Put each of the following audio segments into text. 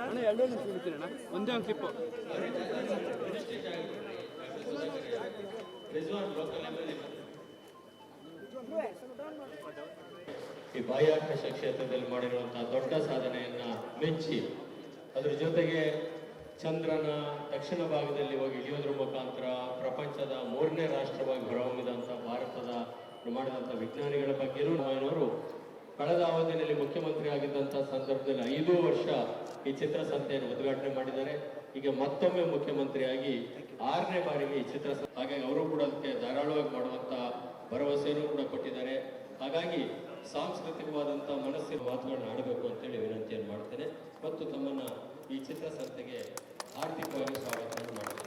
ಅಣ್ಣ ಎರಡೇ ನಿಮಿಷ ಬಿಡ್ತೀನಿ ಅಣ್ಣ. ಒಂದೇ ಒಂದು ಕ್ಲಿಪ್ಪು ಈ ಬಾಹ್ಯಾಕಾಶ ಕ್ಷೇತ್ರದಲ್ಲಿ ಮಾಡಿರುವಂತಹ ದೊಡ್ಡ ಸಾಧನೆಯನ್ನ ಮೆಚ್ಚಿ, ಅದ್ರ ಜೊತೆಗೆ ಚಂದ್ರನ ದಕ್ಷಿಣ ಭಾಗದಲ್ಲಿ ಹೋಗಿ ಇಳಿಯೋದ್ರ ಮುಖಾಂತರ ಪ್ರಪಂಚದ ಮೂರನೇ ರಾಷ್ಟ್ರವಾಗಿ ಹೊರಹೊಮ್ಮಿದಂಥ ಭಾರತದ ಮಾಡಿದಂಥ ವಿಜ್ಞಾನಿಗಳ ಬಗ್ಗೆಯೂ ನಾವೇನವರು ಕಳೆದ ಅವಧಿಯಲ್ಲಿ ಮುಖ್ಯಮಂತ್ರಿ ಆಗಿದ್ದಂಥ ಸಂದರ್ಭದಲ್ಲಿ ಐದು ವರ್ಷ ಈ ಚಿತ್ರಸಂತೆಯನ್ನು ಉದ್ಘಾಟನೆ ಮಾಡಿದ್ದಾರೆ. ಈಗ ಮತ್ತೊಮ್ಮೆ ಮುಖ್ಯಮಂತ್ರಿಯಾಗಿ ಆರನೇ ಬಾರಿಗೆ ಈ ಚಿತ್ರ ಹಾಗಾಗಿ ಅವರು ಕೂಡ ಅದಕ್ಕೆ ಧಾರಾಳವಾಗಿ ಮಾಡುವಂತ ಭರವಸೆಯನ್ನು ಕೂಡ ಕೊಟ್ಟಿದ್ದಾರೆ. ಹಾಗಾಗಿ ಸಾಂಸ್ಕೃತಿಕವಾದಂಥ ಮನಸ್ಸಿನ ಮಾತುಗಳನ್ನ ಆಡಬೇಕು ಅಂತೇಳಿ ವಿನಂತಿಯನ್ನು ಮಾಡ್ತೇನೆ. ಮತ್ತು ತಮ್ಮನ್ನ ಈ ಚಿತ್ರಸಂತೆಗೆ ಆರ್ಥಿಕವಾಗಿ ಸ್ವಾಗತ ಮಾಡ್ತೇನೆ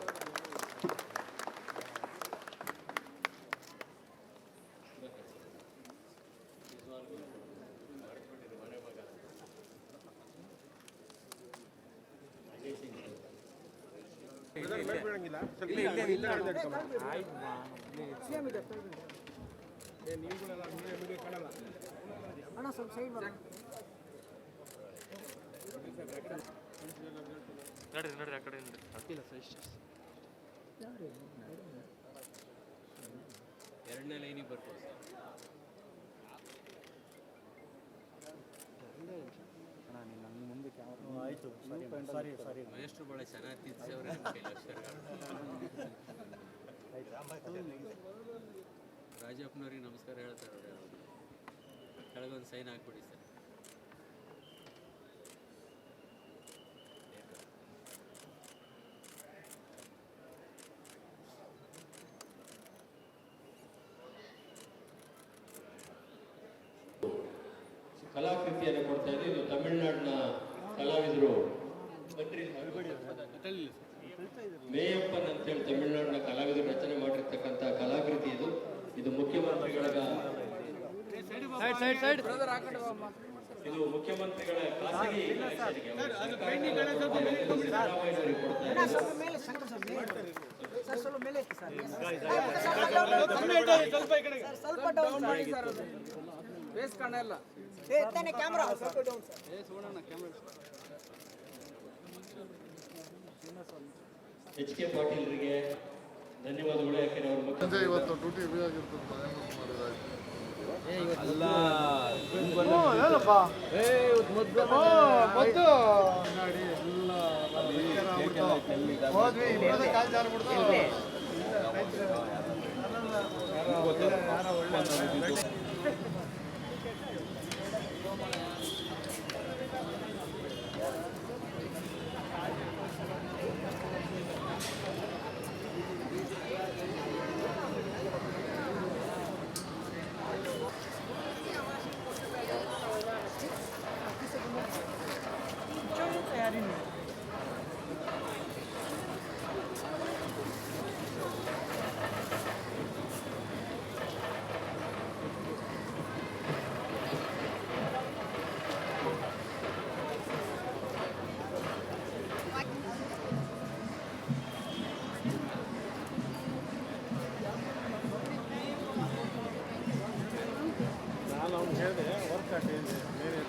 ಅಣ್ಣ ಸ್ವಲ್ಪ ಸೈಡ್ ಬರ ನಡ್ರಿ ನಡ್ರಿ ಆ ಕಡೆ ನಡ್ರಿ ಅಡ್ಡಿಲ್ಲ ಸರ್ ಎರಡನೇ ಲೈನಿಗೆ ಬರ್ಬೋದು ಆಯ್ತು ಸಾರಿ ಸಾರಿ ಮಹೇಶ್ರು ಬಹಳ ಚೆನ್ನಾಗಿ ತಿನ್ಸವ್ರೆ ರಾಜಪ್ಪನವ್ರಿಗೆ ನಮಸ್ಕಾರ ಹೇಳ್ತಾರೆ ಕೆಳಗೊಂದು ಸೈನ್ ಹಾಕ್ಬಿಡಿ ಸರ್ ಕಲಾಕೃತಿಯನ್ನು ಕೊಡ್ತಾ ಇದೆ ಇದು ತಮಿಳುನಾಡಿನ ಕಲಾವಿದರು ಮೇಯಪ್ಪನ್ ಅಂತೇಳಿ ತಮಿಳುನಾಡಿನ ಕಲಾವಿದರು ರಚನೆ ಮಾಡಿರ್ತಕ್ಕಂಥ ಕಲಾಕೃತಿ ಇದು. ಇದು ಮುಖ್ಯಮಂತ್ರಿಗಳ ಇದು ಮುಖ್ಯಮಂತ್ರಿಗಳ ಖಾಸಗಿ. ಸ್ವಲ್ಪ ಮೇಲೆ ಶಂಕರ್ ಸರ್ ಮೇಲೆ ಸರ್ ಸ್ವಲ್ಪ ಮೇಲೆ ಎತ್ತಿ ಸರ್. ಸರ್. ಸ್ವಲ್ಪ ಡೌನ್ ಮಾಡಿ. ಸರ್ ಬೇಸ್ ಕಾಣಲ್ಲ ಏ ತಾನೆ ಕ್ಯಾಮ್ರಾ. ಸ್ವಲ್ಪ ಡೌನ್ ಸರ್ ಏ ಸೋಣಣ್ಣ ಕ್ಯಾಮ್ರಾ ಎಚ್ ಕೆ ಪಾಟೀಲ್ರಿಗೆ ಧನ್ಯವಾದಗಳು ಯಾಕೆಂದ್ರೆ ಅವರು ಮಕ್ಕಳು ಇವತ್ತು ಡ್ಯೂಟಿ ಹೆವಿ ಹೇಳಿದೆ ವರ್ಕ್ ಆಗಿದೆ ಬೇರೆ